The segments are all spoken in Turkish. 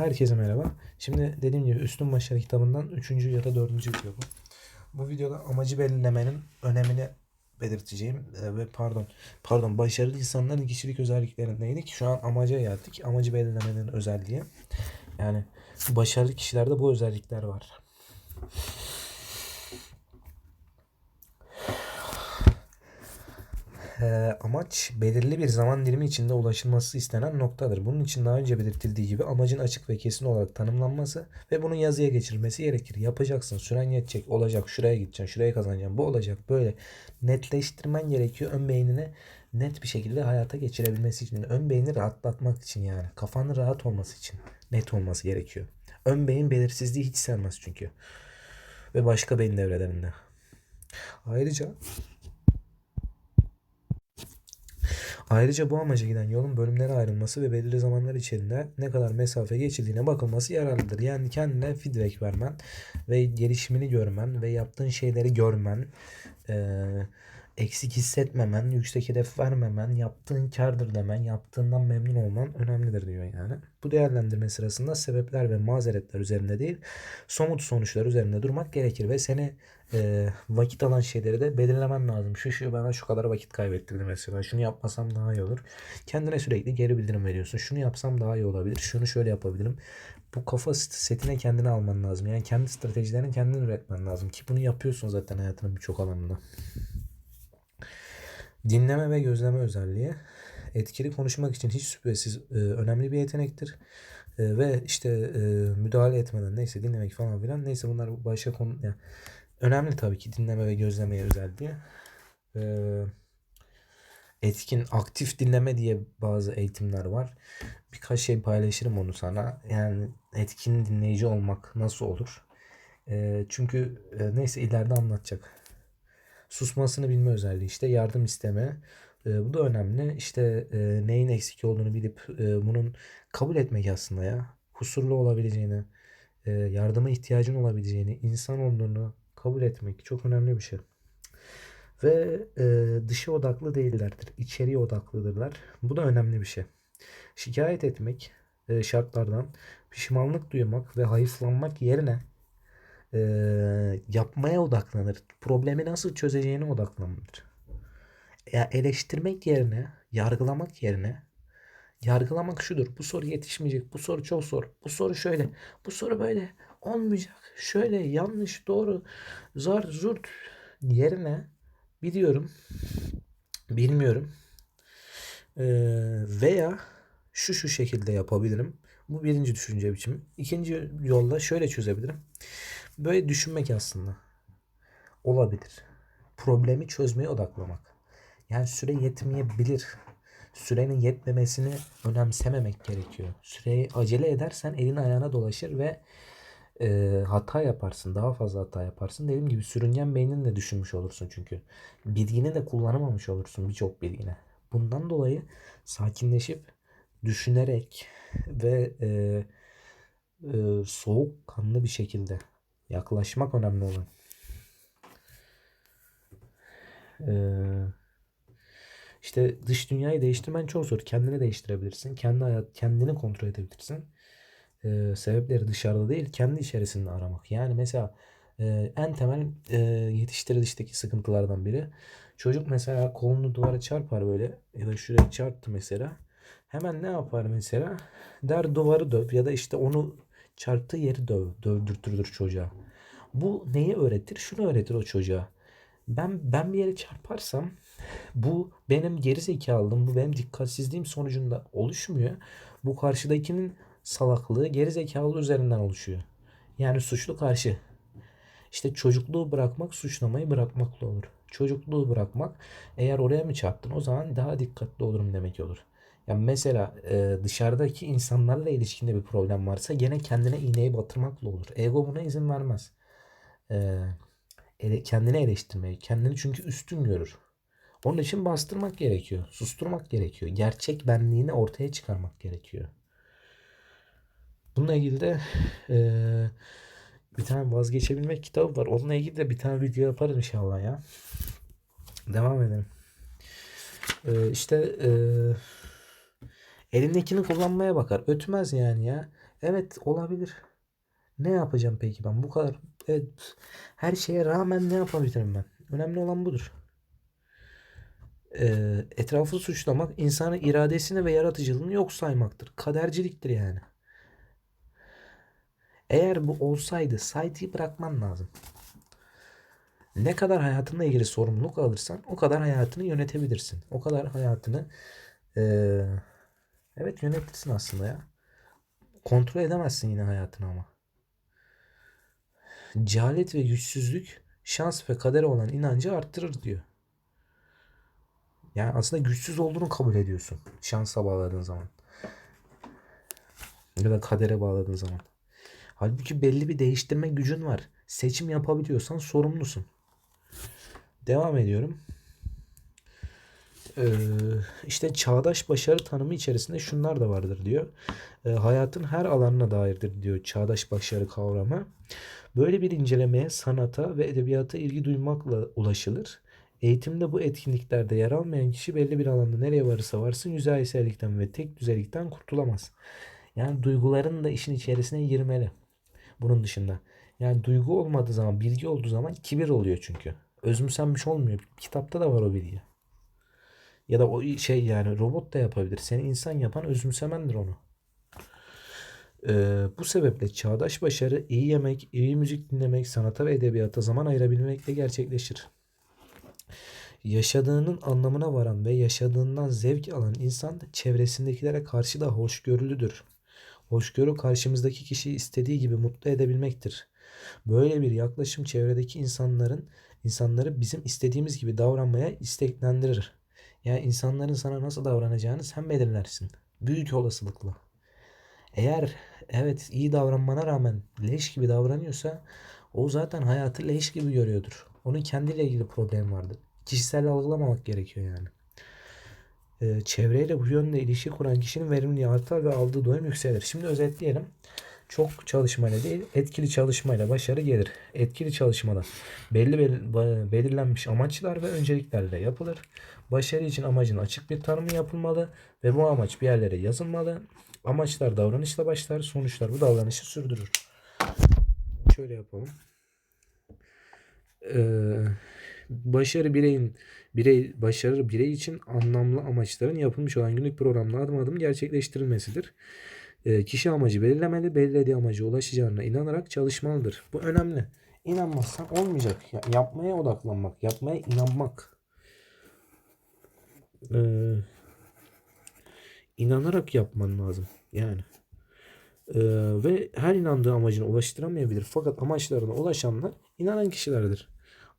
Herkese merhaba. Şimdi dediğim gibi Üstün Başarı kitabından 3. ya da 4. video bu. Bu videoda amacı belirlemenin önemini belirteceğim Ee, ve pardon pardon başarılı insanların kişilik özelliklerindeydik. Şu an amaca geldik. Amacı belirlemenin özelliği. Yani başarılı kişilerde bu özellikler var. Ee, amaç belirli bir zaman dilimi içinde ulaşılması istenen noktadır. Bunun için daha önce belirtildiği gibi amacın açık ve kesin olarak tanımlanması ve bunun yazıya geçirilmesi gerekir. Yapacaksın, süren yetecek, olacak, şuraya gideceksin, şuraya kazanacaksın, bu olacak böyle netleştirmen gerekiyor ön beynine net bir şekilde hayata geçirebilmesi için. Ön beyni rahatlatmak için yani. Kafanın rahat olması için. Net olması gerekiyor. Ön beyin belirsizliği hiç sevmez çünkü. Ve başka beyin devrelerinde. Ayrıca Ayrıca bu amaca giden yolun bölümlere ayrılması ve belirli zamanlar içerisinde ne kadar mesafe geçildiğine bakılması yararlıdır. Yani kendine feedback vermen ve gelişimini görmen ve yaptığın şeyleri görmen, eee, eksik hissetmemen, yüksek hedef vermemen, yaptığın kardır demen, yaptığından memnun olman önemlidir diyor yani. Bu değerlendirme sırasında sebepler ve mazeretler üzerinde değil, somut sonuçlar üzerinde durmak gerekir ve seni e, vakit alan şeyleri de belirlemen lazım. Şu şu bana şu kadar vakit kaybettirdi mesela. Şunu yapmasam daha iyi olur. Kendine sürekli geri bildirim veriyorsun. Şunu yapsam daha iyi olabilir. Şunu şöyle yapabilirim. Bu kafa setine kendini alman lazım. Yani kendi stratejilerini kendin üretmen lazım. Ki bunu yapıyorsun zaten hayatının birçok alanında. Dinleme ve gözleme özelliği etkili konuşmak için hiç şüphesiz e, önemli bir yetenektir. E, ve işte e, müdahale etmeden neyse dinlemek falan filan neyse bunlar başka konu yani önemli tabii ki dinleme ve gözlemeye özelliği. E, etkin aktif dinleme diye bazı eğitimler var. Birkaç şey paylaşırım onu sana. Yani etkin dinleyici olmak nasıl olur? E, çünkü e, neyse ileride anlatacak susmasını bilme özelliği işte yardım isteme e, bu da önemli. İşte e, neyin eksik olduğunu bilip e, bunun kabul etmek aslında ya. Kusurlu olabileceğini e, yardıma ihtiyacın olabileceğini insan olduğunu kabul etmek çok önemli bir şey. Ve e, dışa odaklı değillerdir içeriye odaklıdırlar bu da önemli bir şey. Şikayet etmek e, şartlardan pişmanlık duymak ve hayıflanmak yerine e, yapmaya odaklanır. Problemi nasıl çözeceğine odaklanır. Ya eleştirmek yerine, yargılamak yerine yargılamak şudur. Bu soru yetişmeyecek. Bu soru çok zor. Bu soru şöyle. Bu soru böyle olmayacak. Şöyle yanlış, doğru, zar, zurt yerine biliyorum, bilmiyorum ee, veya şu şu şekilde yapabilirim. Bu birinci düşünce biçimi. İkinci yolda şöyle çözebilirim. Böyle düşünmek aslında olabilir. Problemi çözmeye odaklamak. Yani süre yetmeyebilir. Sürenin yetmemesini önemsememek gerekiyor. Süreyi acele edersen elin ayağına dolaşır ve e, hata yaparsın. Daha fazla hata yaparsın. Dediğim gibi sürüngen beynini de düşünmüş olursun çünkü. Bilgini de kullanamamış olursun birçok bilgine. Bundan dolayı sakinleşip düşünerek ve e, e, soğukkanlı bir şekilde yaklaşmak önemli olan. Ee, işte dış dünyayı değiştirmen çok zor. Kendini değiştirebilirsin. Kendi hayat, kendini kontrol edebilirsin. Ee, sebepleri dışarıda değil, kendi içerisinde aramak. Yani mesela e, en temel e, yetiştirilişteki sıkıntılardan biri. Çocuk mesela kolunu duvara çarpar böyle ya da şuraya çarptı mesela. Hemen ne yapar mesela? Der duvarı döv ya da işte onu çarptığı yeri döv, dövdürtürdür çocuğa. Bu neyi öğretir? Şunu öğretir o çocuğa. Ben ben bir yere çarparsam bu benim geri zekalılığım, bu benim dikkatsizliğim sonucunda oluşmuyor. Bu karşıdakinin salaklığı geri zekalı üzerinden oluşuyor. Yani suçlu karşı. İşte çocukluğu bırakmak suçlamayı bırakmakla olur. Çocukluğu bırakmak eğer oraya mı çarptın o zaman daha dikkatli olurum demek olur. Ya mesela e, dışarıdaki insanlarla ilişkinde bir problem varsa gene kendine iğneyi batırmakla olur. Ego buna izin vermez. E, ele, kendini eleştirmeyi, kendini çünkü üstün görür. Onun için bastırmak gerekiyor, susturmak gerekiyor. Gerçek benliğini ortaya çıkarmak gerekiyor. Bununla ilgili de e, bir tane vazgeçebilmek kitabı var. Onunla ilgili de bir tane video yaparız inşallah ya. Devam edelim. E, işte e, elindekini kullanmaya bakar. Ötmez yani ya. Evet olabilir. Ne yapacağım peki ben? Bu kadar evet, her şeye rağmen ne yapabilirim ben? Önemli olan budur. Ee, etrafı suçlamak insanın iradesini ve yaratıcılığını yok saymaktır. Kaderciliktir yani. Eğer bu olsaydı saytıyı bırakman lazım. Ne kadar hayatınla ilgili sorumluluk alırsan o kadar hayatını yönetebilirsin. O kadar hayatını eee, evet yönetirsin aslında ya. Kontrol edemezsin yine hayatını ama. Cehalet ve güçsüzlük şans ve kadere olan inancı arttırır diyor. Yani aslında güçsüz olduğunu kabul ediyorsun. Şansa bağladığın zaman. Ya da kadere bağladığın zaman. Halbuki belli bir değiştirme gücün var. Seçim yapabiliyorsan sorumlusun. Devam ediyorum. Ee, işte çağdaş başarı tanımı içerisinde şunlar da vardır diyor. Ee, hayatın her alanına dairdir diyor çağdaş başarı kavramı. Böyle bir incelemeye sanata ve edebiyata ilgi duymakla ulaşılır. Eğitimde bu etkinliklerde yer almayan kişi belli bir alanda nereye varırsa varsın yüzeysellikten ve tek düzelikten kurtulamaz. Yani duyguların da işin içerisine girmeli. Bunun dışında. Yani duygu olmadığı zaman, bilgi olduğu zaman kibir oluyor çünkü. Özümsenmiş olmuyor. Kitapta da var o bilgi. Ya da o şey yani robot da yapabilir. Seni insan yapan özümsemendir onu. Ee, bu sebeple çağdaş başarı iyi yemek, iyi müzik dinlemek, sanata ve edebiyata zaman ayırabilmekle gerçekleşir. Yaşadığının anlamına varan ve yaşadığından zevk alan insan çevresindekilere karşı da hoşgörülüdür. Hoşgörü karşımızdaki kişiyi istediği gibi mutlu edebilmektir. Böyle bir yaklaşım çevredeki insanların insanları bizim istediğimiz gibi davranmaya isteklendirir. Yani insanların sana nasıl davranacağını sen belirlersin. Büyük olasılıkla. Eğer evet iyi davranmana rağmen leş gibi davranıyorsa o zaten hayatı leş gibi görüyordur. Onun kendiyle ilgili problem vardır. Kişisel algılamamak gerekiyor yani. Ee, çevreyle bu yönde ilişki kuran kişinin verimliliği artar ve aldığı doyum yükselir. Şimdi özetleyelim. Çok çalışmayla değil, etkili çalışmayla başarı gelir. Etkili çalışmada belli bel- belirlenmiş amaçlar ve önceliklerle yapılır. Başarı için amacın açık bir tanımı yapılmalı ve bu amaç bir yerlere yazılmalı. Amaçlar davranışla başlar, sonuçlar bu davranışı sürdürür. Şöyle yapalım. Ee, başarı bireyin birey başarı birey için anlamlı amaçların yapılmış olan günlük programla adım adım gerçekleştirilmesidir. Ee, kişi amacı belirlemeli, belirlediği amaca ulaşacağına inanarak çalışmalıdır. Bu önemli. İnanmazsan olmayacak. Ya, yapmaya odaklanmak, yapmaya inanmak. Ee, inanarak yapman lazım. Yani. Ee, ve her inandığı amacına ulaştıramayabilir. Fakat amaçlarına ulaşanlar inanan kişilerdir.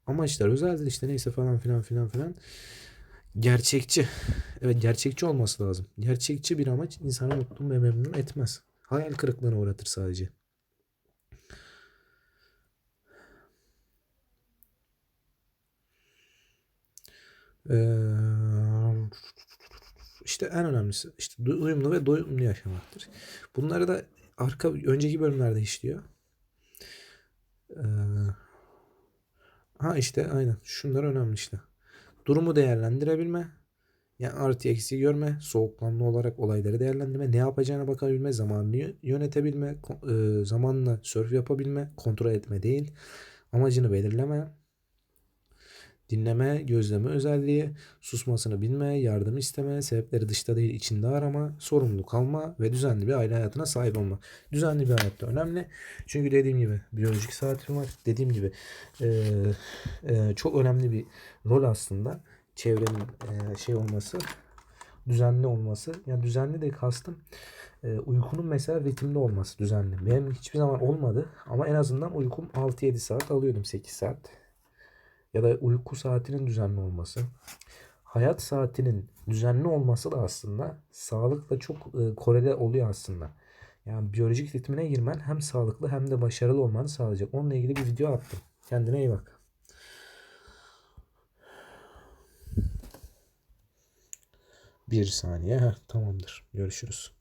Amaçlar özeldir işte neyse falan filan filan filan. Gerçekçi. Evet gerçekçi olması lazım. Gerçekçi bir amaç insanı mutlu ve memnun etmez. Hayal kırıklığına uğratır sadece. Ee, işte en önemlisi işte du- uyumlu ve doyumlu yaşamaktır. Bunları da arka önceki bölümlerde işliyor. Ee, ha işte aynen şunlar önemli işte. Durumu değerlendirebilme, yani artı eksi görme, soğukkanlı olarak olayları değerlendirme, ne yapacağına bakabilme, zamanını yö- yönetebilme, zamanla sörf yapabilme, kontrol etme değil, amacını belirleme, dinleme, gözleme özelliği, susmasını bilme, yardım isteme, sebepleri dışta değil içinde arama, sorumluluk alma ve düzenli bir aile hayatına sahip olma. Düzenli bir hayat da önemli. Çünkü dediğim gibi biyolojik saatim var. Dediğim gibi e, e, çok önemli bir rol aslında çevrenin e, şey olması, düzenli olması. Yani düzenli de kastım e, uykunun mesela ritimli olması düzenli. Benim hiçbir zaman olmadı ama en azından uykum 6-7 saat alıyordum 8 saat. Ya da uyku saatinin düzenli olması. Hayat saatinin düzenli olması da aslında sağlıkla çok e, korele oluyor aslında. Yani biyolojik ritmine girmen hem sağlıklı hem de başarılı olmanı sağlayacak. Onunla ilgili bir video attım. Kendine iyi bak. Bir saniye. Heh, tamamdır. Görüşürüz.